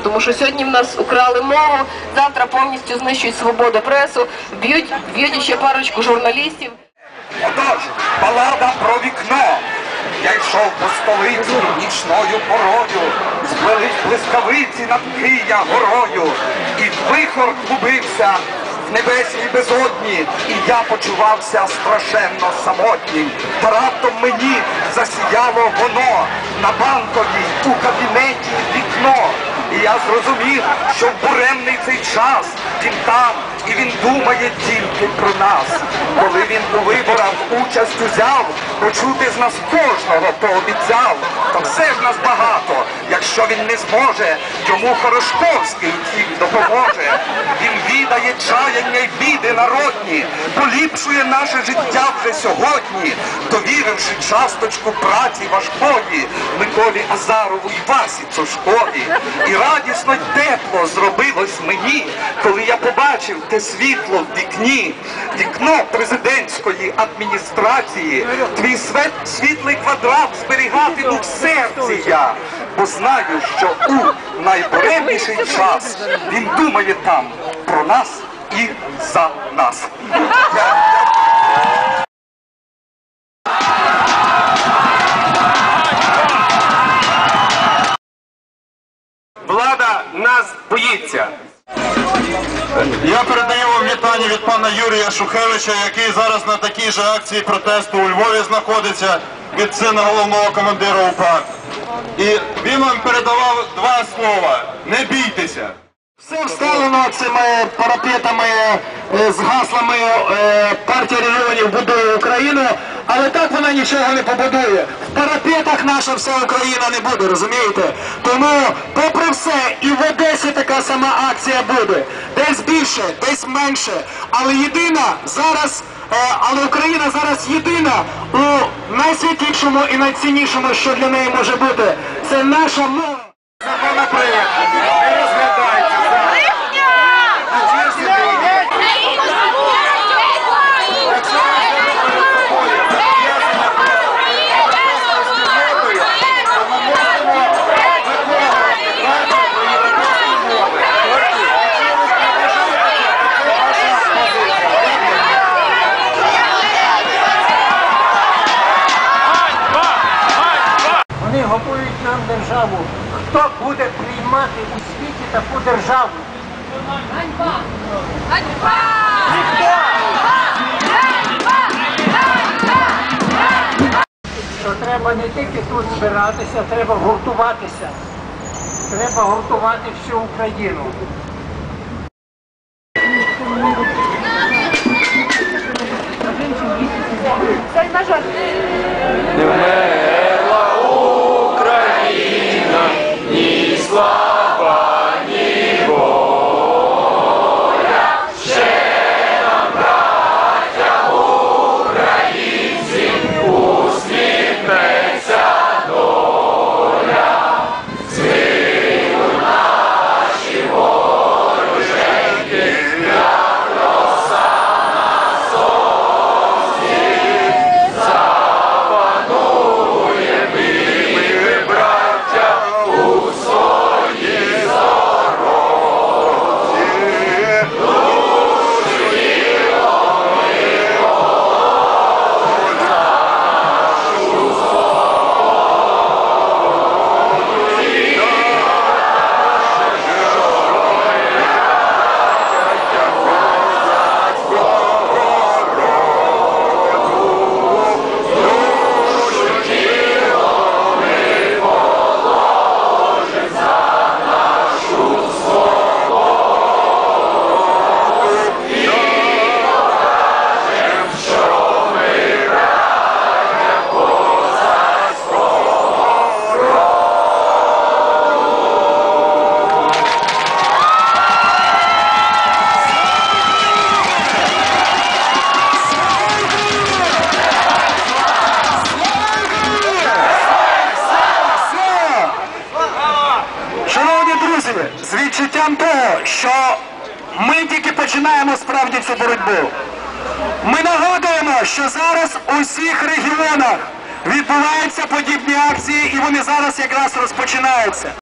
Тому що сьогодні в нас украли мову, завтра повністю знищують свободу пресу, б'ють, б'ють ще парочку журналістів. Отож, балада про вікно. Я йшов по столиці нічною порою, Зблились блискавиці над Кия горою, і вихор клубився в небесній безодні, і я почувався страшенно самотнім. Та раптом мені засіяло воно на банковій у кабінеті вікно. І я зрозумів, що в буремний цей час він там і він думає тільки про нас. Коли він у виборах участь узяв, почути з нас кожного пообіцяв. Та все ж нас багато. Якщо він не зможе, йому Хорошковський тім допоможе. Він відає чаяння й біди народні, поліпшує наше життя вже сьогодні, довіривши часточку праці важкої Миколі Азарову й Васі Цушкові. І радісно й тепло зробилось мені, коли я побачив те світло в вікні, вікно президентської адміністрації, твій свет, світлий квадрат зберігатиму в серці я, бо знаю, що у найбуремніший час він думає там про нас і за нас. Влада нас боїться. Я передаю вам вітання від пана Юрія Шухевича, який зараз на такій же акції протесту у Львові знаходиться від сина головного командира УПА. І він вам передавав два слова: не бійтеся. Все вставлено цими парапетами е, з гаслами е, партія регіонів будує Україну, але так вона нічого не побудує. В парапетах наша вся Україна не буде, розумієте? Тому, попри все, і в Одесі така сама акція буде. Десь більше, десь менше. Але єдина зараз. е, Але Україна зараз єдина у найсвітлішому і найціннішому, що для неї може бути. Це наша мова. Законопроект не розглядається Вони готують нам державу. Хто буде приймати у світі таку державу? Ганьба! Ганьба! Що треба не тільки тут збиратися, треба гуртуватися. Треба гуртувати всю Україну. Відчуттям того, що ми тільки починаємо справді цю боротьбу. Ми нагадуємо, що зараз у всіх регіонах відбуваються подібні акції, і вони зараз якраз розпочинаються.